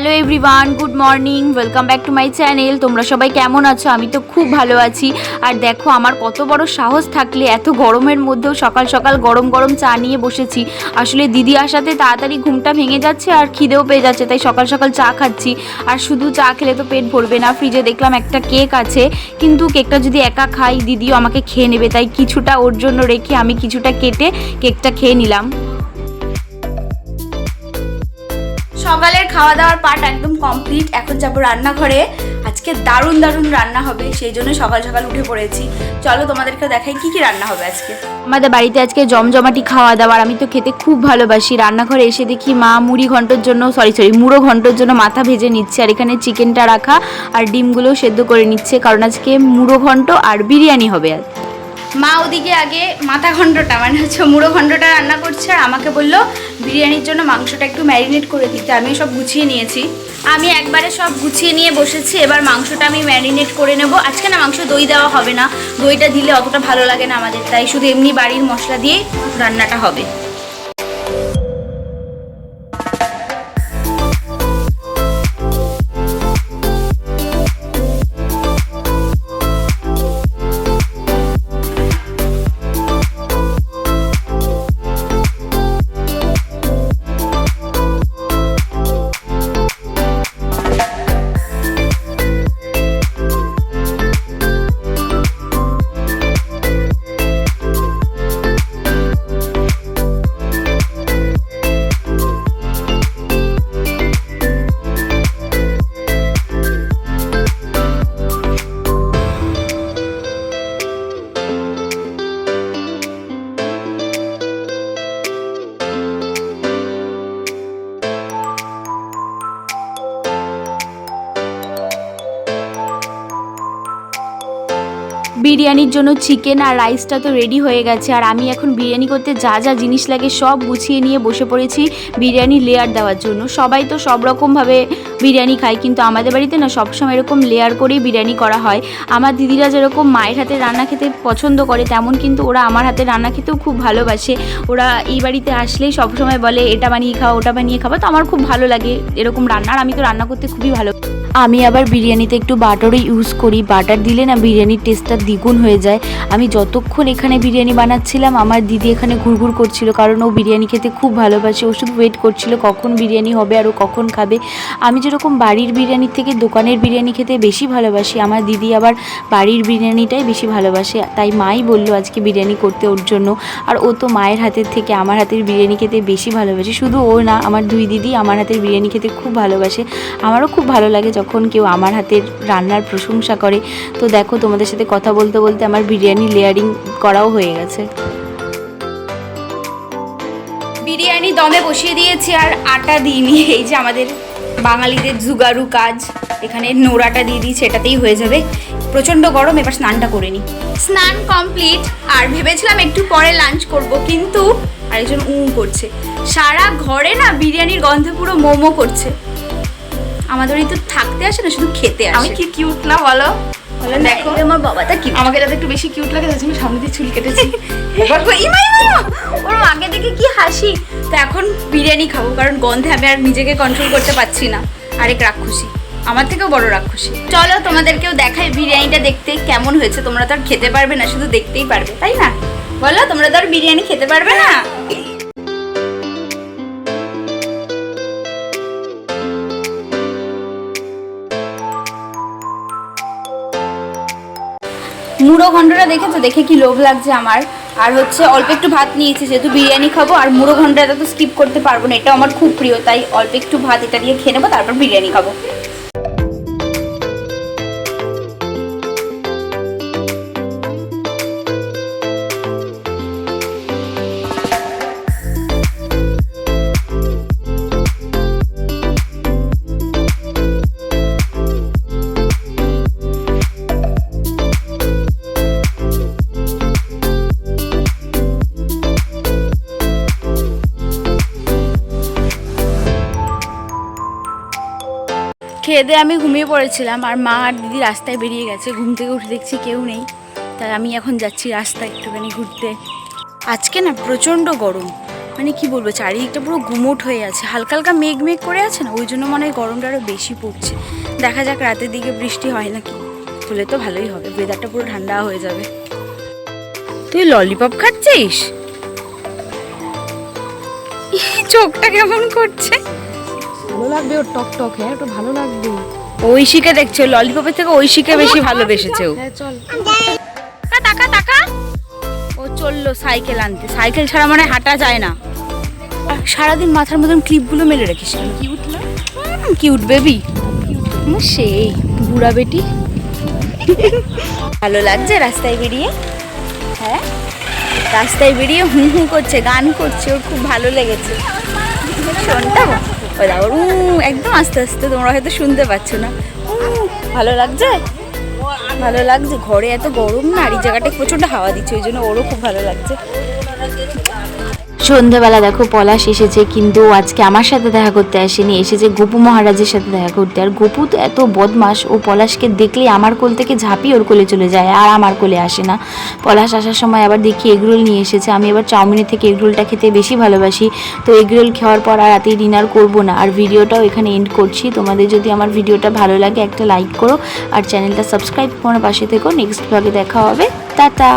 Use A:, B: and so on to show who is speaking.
A: Hello everyone, good morning, welcome back to my channel. তোমরা সবাই কেমন আছো? আমি তো খুব ভালো আছি। আর দেখো, আমার কত বড় সাহস থাকলে এত গরমের মধ্যেও সকাল সকাল গরম গরম চা নিয়ে বসেছি। আসলে দিদি আসাতে তাড়াতাড়ি ঘুমটা ভেঙে যাচ্ছে আর খিদেও পেয়ে যাচ্ছে, তাই সকাল সকাল চা খাচ্ছি। আর শুধু চা খেলে তো পেট ভরবে না, ফ্রিজে দেখলাম একটা কেক আছে। কিন্তু কেকটা যদি একা খাই, দিদিও আমাকে খেয়ে নেবে, তাই কিছুটা ওর জন্য রেখে আমি কিছুটা কেটে কেকটা খেয়ে নিলাম। সকালের খাওয়া দাওয়ার পার্ট একদম কমপ্লিট এখন যাব রান্নাঘরে। আজকে দারুণ দারুণ রান্না হবে, সেই জন্য সকাল সকাল উঠে পড়েছি। চলো তোমাদেরকে দেখাই কি কি রান্না হবে আজকে। আমাদের বাড়িতে আজকে জমজমাটি খাওয়া দাওয়ার আমি তো খেতে খুব ভালোবাসি। রান্নাঘরে এসে দেখি মা মুড়ি ঘন্টর জন্য সরি সরি মুড়ো ঘন্টর জন্য মাথা ভেজে নিচ্ছে, আর এখানে চিকেনটা রাখা, আর ডিমগুলো সেদ্ধ করে নিচ্ছে। কারণ আজকে মুড়ো ঘন্ট আর বিরিয়ানি হবে আজ। মা ওদিকে আগে মাথা ঘন্টটা মানে হচ্ছে মুড়ো ঘণ্টটা রান্না করছে আর আমাকে বলল বিরিয়ানির জন্য মাংসটা একটু ম্যারিনেট করে দিতে। আমি সব গুছিয়ে নিয়েছি। আমি একবারে সব গুছিয়ে নিয়ে বসেছি, এবার মাংসটা আমি ম্যারিনেট করে নেব। আজকে না মাংস দই দেওয়া হবে না, দইটা দিলে অতটা ভালো লাগে না আমাদের, তাই শুধু এমনি বাড়ির মশলা দিয়েই রান্নাটা হবে। বিরিয়ানির জন্য চিকেন আর রাইসটা তো রেডি হয়ে গেছে। আর আমি এখন বিরিয়ানি করতে যা যা জিনিস লাগে সব গুছিয়ে নিয়ে বসে পড়েছি বিরিয়ানি লেয়ার দেওয়ার জন্য। সবাই তো সব রকমভাবে বিরিয়ানি খায় কিন্তু আমাদের বাড়িতে না সবসময় এরকম লেয়ার করেই বিরিয়ানি করা হয়। আমার দিদিরা যেরকম মায়ের হাতে রান্না খেতে পছন্দ করে, তেমন কিন্তু ওরা আমার হাতে রান্না খেতেও খুব ভালোবাসে। ওরা এই বাড়িতে আসলেই সবসময় বলে, এটা বানিয়ে খাও, ওটা বানিয়ে খাব তো আমার খুব ভালো লাগে এরকম রান্না, আর আমি তো রান্না করতে খুবই ভালো আমি আবার বিরিয়ানিতে একটু বাটারও ইউজ করি। বাটার দিলে না বিরিয়ানির টেস্টটা দ্বিগুণ হয়ে যায়। আমি যতক্ষণ এখানে বিরিয়ানি বানাচ্ছিলাম, আমার দিদি এখানে ঘুরঘুর করছিল, কারণ ও বিরিয়ানি খেতে খুব ভালোবাসে। ও শুধু ওয়েট করছিল কখন বিরিয়ানি হবে আর ও কখন খাবে। আমি যেরকম বাড়ির বিরিয়ানির থেকে দোকানের বিরিয়ানি খেতে বেশি ভালোবাসি, আমার দিদি আবার বাড়ির বিরিয়ানিটাই বেশি ভালোবাসে। তাই মাই বলল আজকে বিরিয়ানি করতে ওর জন্য। আর ও তো মায়ের হাতের থেকে আমার হাতের বিরিয়ানি খেতে বেশি ভালোবাসে। শুধু ও না, আমার দুই দিদি আমার হাতের বিরিয়ানি খেতে খুব ভালোবাসে। আমারও খুব ভালো লাগে যখন কেউ আমার হাতের রান্নার প্রশংসা করে। তো দেখো, তোমাদের সাথে কথা বলতে বলতে আমার বিরিয়ানি লেয়ারিং করাও হয়ে গেছে। বিরিয়ানি দমে বসিয়ে দিয়েছি আর আটা দিইনি। এই যে আমাদের বাঙালিদের জুগারু কাজ। এখানে নোড়াটা দিয়ে দিই সেটাতেই হয়ে যাবে। প্রচণ্ড গরম এবার স্নানটা করে নিই। স্নান কমপ্লিট আর ভেবেছিলাম একটু পরে লাঞ্চ করব কিন্তু আরেকজন উ করছে। সারা ঘরে না বিরিয়ানির গন্ধে পুরো মোমো করছে। আমাদের এই তো থাকতে আসে না শুধু খেতে আসে।
B: আমি কি কিউট না বলে?
A: দেখো। আমার বাবাটা কি
B: আমাকে একটু বেশি কিউট লাগে তার জন্য সামনে দিয়ে চুল কেটেছি।
A: ওর আগে দেখে কি হাসি। তো এখন বিরিয়ানি খাব কারণ গন্ধে আমি আর নিজেকে কন্ট্রোল করতে পারছি না। আরেক রাক্ষসী। আমার থেকেও বড় রাক্ষসী। চলো তোমাদেরকেও দেখাই বিরিয়ানিটা দেখতে কেমন হয়েছে। তোমরা তো আর খেতে পারবে না শুধু দেখতেই পারবে তাই না? বলো তোমরা তো আর বিরিয়ানি খেতে পারবে না? মুড়ো ঘন্টটা দেখেছ? দেখে কি লোভ লাগছে আমার? আর হচ্ছে অল্প একটু ভাত নিয়েছি, যেহেতু বিরিয়ানি খাব, আর মুড়ো ঘন্টাটা তো স্কিপ করতে পারব না এটা আমার খুব প্রিয়, তাই অল্প একটু ভাত এটা দিয়ে খেয়ে নেব, তারপর বিরিয়ানি খাব। খেয়ে আমি ঘুমিয়ে পড়েছিলাম আর মা আর দিদি রাস্তায় বেরিয়ে গেছে। ঘুম থেকে উঠে দেখছি কেউ নেই। তাই আমি এখন যাচ্ছি রাস্তায় একটুখানি ঘুরতে। আজকে না প্রচণ্ড গরম। মানে কি বলব, চারিদিকটা পুরো গুমোট হয়ে আছে। হালকা হালকা মেঘ মেঘ করে আছে না? ওই জন্য মনে হয় গরমটা আরও বেশি পড়ছে। দেখা যাক রাতের দিকে বৃষ্টি হয় নাকি। হলে তো ভালোই হবে। ওয়েদারটা পুরো ঠান্ডা হয়ে যাবে। তুই ললিপপ খাচ্ছিস? চোখটা কেমন করছে?
B: ভালো লাগবে ওর টক টক হ্যাঁ ওটা ভালো লাগবে।
A: ঐশীকে দেখছে ললিপপের থেকে ঐশীকে বেশি ভালোবেসেছে। ও
B: হ্যাঁ চল।
A: টাকা টাকা। ও চলল সাইকেল আনতে। সাইকেল ছাড়া মানে হাঁটা যায় না। আর সারাদিন মাথার মতন ক্লিপগুলো মেলে কেন
B: কিউট না
A: কিউট বেবি। সেই বুড়া বেটি। ভালো লাগছে রাস্তায় বেরিয়ে? হ্যাঁ? রাস্তায় বেরিয়ে হুঁ হুঁ করছে গান করছে ওর খুব ভালো লেগেছে। শোনটা ও দাও উ একদম আস্তে আস্তে, তোমরা হয়তো শুনতে পাচ্ছ না। ভালো লাগছে? ভালো লাগছে। ঘরে এত গরম না, আর এই জায়গাটা প্রচণ্ড হাওয়া দিচ্ছে, ওই জন্য ওরও খুব ভালো লাগছে। সন্ধ্যাবেলা দেখো পলাশ এসেছে, কিন্তু আজকে আমার সাথে দেখা করতে আসেনি, এসেছে গোপু মহারাজের সাথে দেখা করতে। আর গোপু তো এত বদমাস ও পলাশকে দেখলেই আমার কোল থেকে ঝাঁপিয়ে ওর কোলে চলে যায়, আর আমার কোলে আসে না। পলাশ আসার সময় আবার দেখি এগরোল নিয়ে এসেছে, আমি এবার চাউমিনের থেকে এগরোলটা খেতে বেশি ভালোবাসি। তো এগরোল খাওয়ার পর আর রাতেই ডিনার করব না। আর ভিডিওটাও এখানে এন্ড করছি। তোমাদের যদি আমার ভিডিওটা ভালো লাগে, একটা লাইক করো, আর চ্যানেলটা সাবস্ক্রাইব করে পাশে থেকো। নেক্সট ব্লগে দেখা হবে। টাটা!